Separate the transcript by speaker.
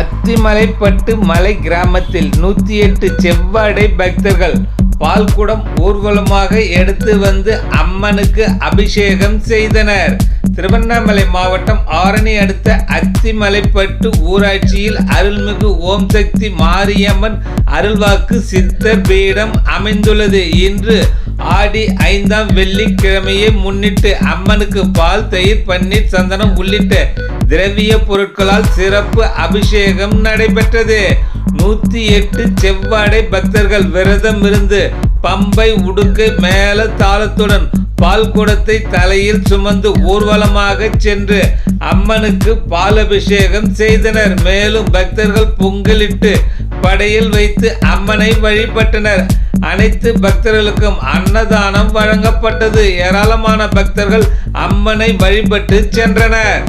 Speaker 1: அத்திமலைப்பட்டு மலை கிராமத்தில் நூத்தி எட்டு செவ்வாடை பக்தர்கள் பால்குடம் ஊர்வலமாக எடுத்து வந்து அம்மனுக்கு அபிஷேகம் செய்தனர். திருவண்ணாமலை மாவட்டம் ஆரணி அடுத்த அத்திமலைப்பட்டு ஊராட்சியில் அருள்மிகு ஓம் சக்தி மாரியம்மன் அருள்வாக்கு சித்தர் பீடம் அமைந்துள்ளது. இன்று ஆடி ஐந்தாம் வெள்ளிக்கிழமையை முன்னிட்டு அம்மனுக்கு பால் தயிர் பன்னீர் சந்தனம் உள்ளிட்ட திரவிய பொருட்களால் சிறப்பு அபிஷேகம் நடைபெற்றது. நூத்தி எட்டு செவ்வாடை பக்தர்கள் விரதம் இருந்து பம்பை உடுக்கை மேல தாளத்துடன் பால் குடத்தை தலையில் சுமந்து ஊர்வலமாக சென்று அம்மனுக்கு பால் அபிஷேகம் செய்தனர். மேலும் பக்தர்கள் பொங்கலிட்டு படையில் வைத்து அம்மனை வழிபட்டனர். அனைத்து பக்தர்களுக்கும் அன்னதானம் வழங்கப்பட்டது. ஏராளமான பக்தர்கள் அம்மனை வழிபட்டு சென்றனர்.